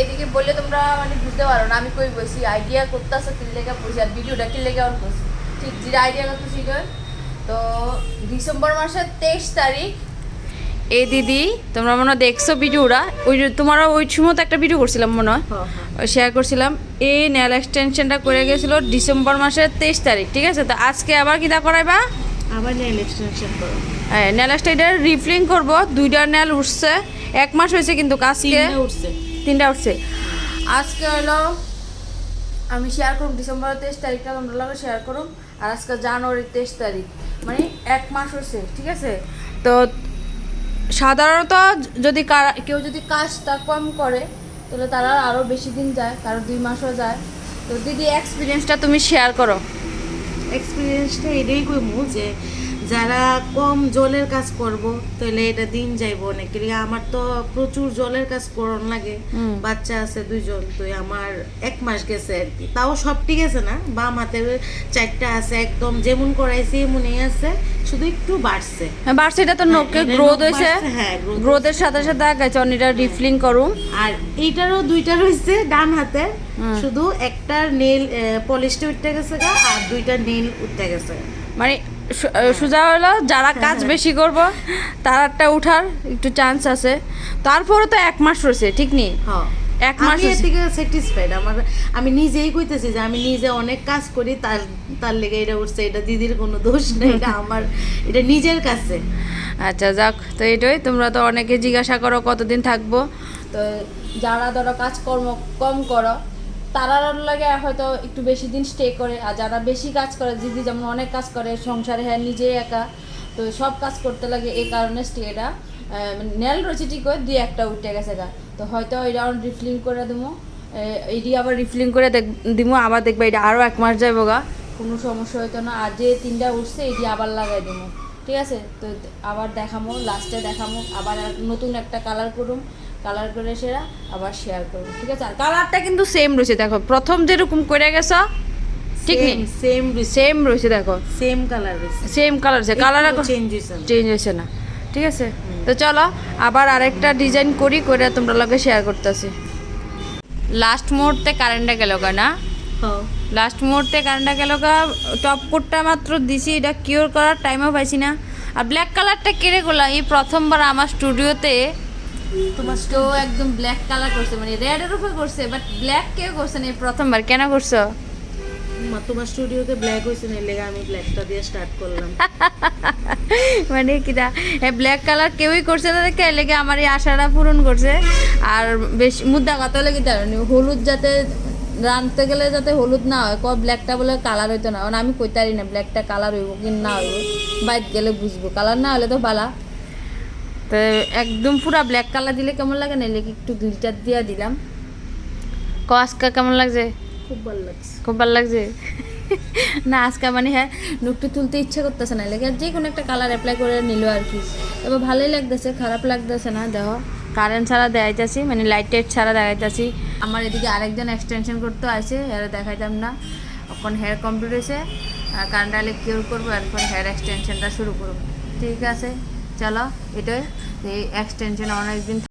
এদিকে বললে তোমরা মানে বুঝতে পারো না আমি কই বসি? আইডিয়া করতেছো কি লেগে বসি আর ভিডিওটা কি লেগে অন করছি। ঠিক যে আইডিয়া করতেছি কই? তো ডিসেম্বর মাসের তেইশ তারিখ। এই দিদি তোমরা মনে হয় দেখছ ভিডিওটা? ওই তোমার ওই সময় তো একটা ভিডিও করছিলাম মনে হয়। শেয়ার করছিলাম। এই নেল এক্সটেনশনটা করে গেছিল ডিসেম্বর মাসের তেইশ তারিখ ঠিক আছে? তো আজকে আবার কিটা করাইবা? আবার নেল এক্সটেনশন করো। হ্যাঁ নেল এটা রিফিলিং করব। দুইটা নেল উঠছে। এক মাস হয়েছে কিন্তু তিনটা উঠছে। তিনটা উঠছে। আজকে হলো আমি শেয়ার করুম ডিসেম্বর তেইশ তারিখটা তোমরা লাগে শেয়ার করুম, আর আজকে জানুয়ারির তেইশ তারিখ। মানে এক মাস হচ্ছে ঠিক আছে? তো সাধারণত যদি কেউ যদি কাজটা কম করে, তাহলে তারা আরও বেশি দিন যায় কারও দুই মাসও যায়। তো দিদি এক্সপিরিয়েন্সটা তুমি শেয়ার করো। এক্সপিরিয়েন্সটা এটাই কইমু যে যারা কম জলের কাজ করব তাহলে এটা দিন যাইব অনেক আমার তো প্রচুর জলের কাজ করন লাগে। বাচ্চা আছে দুইজন তো আমার এক মাস গেছে আর কি। তাও সব ঠিক আছে না বাম হাতের চারটা আছে একদম যেমন করাইছি এমনই আছে শুধু একটু বাড়ছে। হ্যাঁ বার্সিটা তো হ্যাঁ, নখে গ্রোথ হয়েছে। হ্যাঁ, গ্রোথের সাথে সাথে আগাইছে অনেকটা রিফিলিং করুম আর এইটারও দুইটা রয়েছে ডান হাতে। শুধু একটার নেল পলিশটা উঠতে গেছে গা আর দুইটা নেল উঠতে গেছে। মানে সোজা হলো যারা কাজ বেশি করব তারাটা উঠার একটু চান্স আছে। তারপরে তো এক মাস রয়েছে ঠিক নেই হ্যাঁ এক মাস এর। থেকে স্যাটিসফাইড আমার আমি নিজেই কইতেছি যে আমি নিজে অনেক কাজ করি তার তার লেগে এটা উঠছে এটা দিদির কোনো দোষ নেই এটা আমার এটা নিজের কাছে। আচ্ছা যাক তো এটাই তোমরা তো অনেকে জিজ্ঞাসা করো কতদিন থাকব। তো যারা ধরো কাজকর্ম কম করো তারার লাগে হয়তো একটু বেশি দিন স্টে করে, আর যারা বেশি কাজ করে, দিদি যেমন অনেক কাজ করে, সংসারে হ্যাঁ নিজেই একা, তো সব কাজ করতে লাগে, এই কারণে স্টেটা নেল রয়েছে ঠিক করে দিয়ে একটা উঠে গেছে গা। তো হয়তো এটা রিফিলিং করে দেবো। এটি আবার রিফিলিং করে দেখ দিব আবার দেখবে এটা আরও এক মাস যাব গা। কোনো সমস্যা হতো না, আর যে তিনটা উঠছে, এটি আবার লাগাই দেবো। ঠিক আছে? তো আবার দেখামো লাস্টে দেখামো, আবার নতুন একটা কালার করুম। কালার করে সেরা আবার শেয়ার করুম ঠিক আছে? আর কালারটা কিন্তু সেম রয়েছে দেখো প্রথম যেরকম করে গেছো ঠিক নেই সেম সেম রয়েছে। দেখো। সেম কালার সেম কালার আছে কালার চেঞ্জ হয়েছে। চেঞ্জ হয়েছে না ঠিক আছে? তো চলো আবার আরেকটা ডিজাইন করি করে তোমরা লগে শেয়ার করতেছি। লাস্ট মুহূর্তে কারেন্টটা গেল না? হ্যাঁ। লাস্ট মুহূর্তে কারেন্টটা গেল গা টপ কোটটা মাত্র দিছি এটা কিওর করার টাইমও পাইছি না। আর ব্ল্যাক কালারটা কেড়ে করলাম এই প্রথমবার আমার স্টুডিওতে তোমার তো একদম ব্ল্যাক কালার করছে মানে রেডের উপরে করছে বাট ব্ল্যাক কেউ করছে না প্রথমবার। কেন করছ? মা- তোমার স্টুডিওতে ব্ল্যাক হয়েছে না লেগে আমি ব্ল্যাকটা দিয়ে স্টার্ট করলাম। মানে কিটা ব্ল্যাক কালার কেউই করছে না দেখে লেগে আমার এই আশাটা পূরণ করছে। আর বেশ মুদ্রা কথা লেগে হলুদ যাতে রাঁধতে গেলে যাতে হলুদ না হয় ক ব্ল্যাকটা বলে কালার হইতো না। আমি কইতারি না ব্ল্যাকটা কালার হইব কি না হইব বাইক গেলে বুঝব কালার না হলে তো বালা। তো একদম পুরা ব্ল্যাক কালার দিলে কেমন লাগে? না লেগে একটু গ্লিটার দিয়ে দিলাম। ক আজকে কেমন লাগছে? খুব ভালো লাগছে। খুব ভালো লাগছে? না আজকে মানে হ্যাঁ নুকটি তুলতে ইচ্ছে করতেছে না। লেগে যে কোনো একটা কালার অ্যাপ্লাই করে নিল আর কি। এবার ভালোই লাগতেছে খারাপ লাগতেছে না দেখো। কারেন্ট ছাড়া দেখাইতেছি মানে লাইট টাইট ছাড়া দেখাইতেছি। আমার এদিকে আরেকজন এক্সটেনশন করতে আছে এর দেখাইতাম না। এখন হেয়ার কমপ্লিট হয়েছে। কারেন্ট আলে কিওর করব এখন হেয়ার এক্সটেনশনটা শুরু করব। ঠিক আছে? চলো এটাই এই এক্সটেনশন অনেকদিন